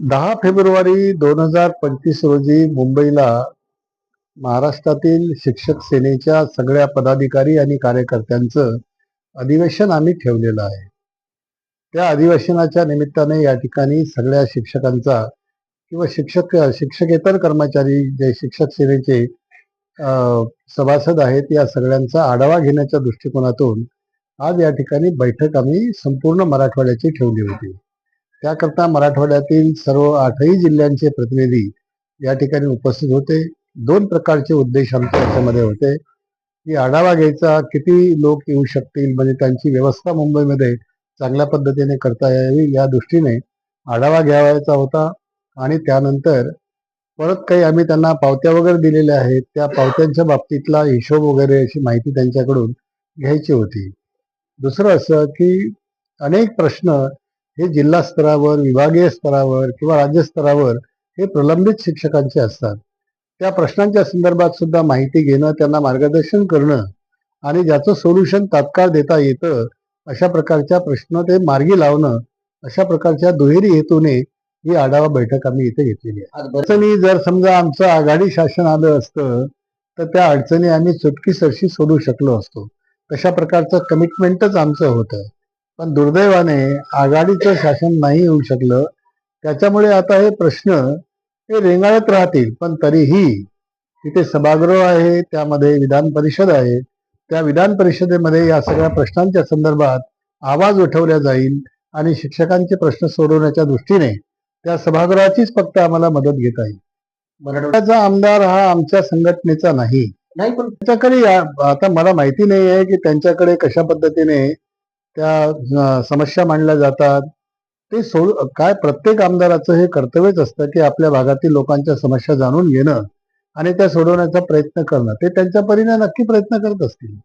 दहा फेब्रुवारी दोन हजार पंचवीस रोजी मुंबईला महाराष्ट्रातील शिक्षक सेनेच्या सगळ्या पदाधिकारी आणि कार्यकर्त्यांचं अधिवेशन आम्ही ठेवलेलं आहे. त्या अधिवेशनाच्या निमित्ताने या ठिकाणी सगळ्या शिक्षकांचा किंवा शिक्षक शिक्षकेतर कर्मचारी जे शिक्षक सेनेचे सभासद आहेत या सगळ्यांचा आढावा घेण्याच्या दृष्टिकोनातून आज या ठिकाणी बैठक आम्ही संपूर्ण मराठवाड्याची ठेवली होती. त्याकरता मराठवाड्यातील सर्व आठही जिल्ह्यांचे प्रतिनिधी या ठिकाणी उपस्थित होते. दोन प्रकारचे उद्देश आमच्या याच्यामध्ये होते. की आढावा घ्यायचा किती लोक येऊ शकतील म्हणजे त्यांची व्यवस्था मुंबईमध्ये चांगल्या पद्धतीने करता यावी या दृष्टीने आढावा घ्यावायचा होता. आणि त्यानंतर परत काही आम्ही त्यांना पावत्या वगैरे दिलेल्या आहेत त्या पावत्यांच्या बाबतीतला हिशोब वगैरे अशी माहिती त्यांच्याकडून घ्यायची होती. दुसरं असं की अनेक प्रश्न हे जिल्हा स्तरावर विभागीय स्तरावर किंवा राज्य स्तरावर हे प्रलंबित शिक्षकांचे असतात. त्या प्रश्नांच्या संदर्भात सुद्धा माहिती घेणं त्यांना मार्गदर्शन करणं आणि ज्याचं सोल्युशन तात्काळ देता येतं अशा प्रकारच्या प्रश्न ते मार्गी लावणं अशा प्रकारच्या दुहेरी हेतूने ही आढावा बैठक आम्ही इथे घेतलेली आहे. अडचणी जर समजा आमचं आघाडी शासन आलं असतं तर त्या अडचणी आम्ही चुटकीसरशी सोडू शकलो असतो. तशा प्रकारचं कमिटमेंटच आमचं होतं. पण दुर्दैवाने आघाडीचं शासन नाही येऊ शकलं. त्याच्यामुळे आता हे प्रश्न हे रेंगाळत राहतील. पण तरीही तिथे सभागृह आहे त्यामध्ये विधान परिषद आहे. त्या विधान परिषदेमध्ये या सगळ्या प्रश्नांच्या संदर्भात आवाज उठवला जाईल आणि शिक्षकांचे प्रश्न सोडवण्याच्या दृष्टीने त्या सभागृहाचीच फक्त आम्हाला मदत घेता येईल. मराठवाड्याचा आमदार हा आमच्या संघटनेचा नाही. नाही पण त्यांच्याकडे आता मला माहिती नाही आहे की त्यांच्याकडे कशा पद्धतीने त्या समस्या मांडल्या जातात. ते सोड काय प्रत्येक आमदाराचं हे कर्तव्यच असतं की आपल्या भागातील लोकांच्या समस्या जाणून घेणं आणि त्या सोडवण्याचा प्रयत्न करणं. ते त्यांच्या परीने नक्की प्रयत्न करत असतील.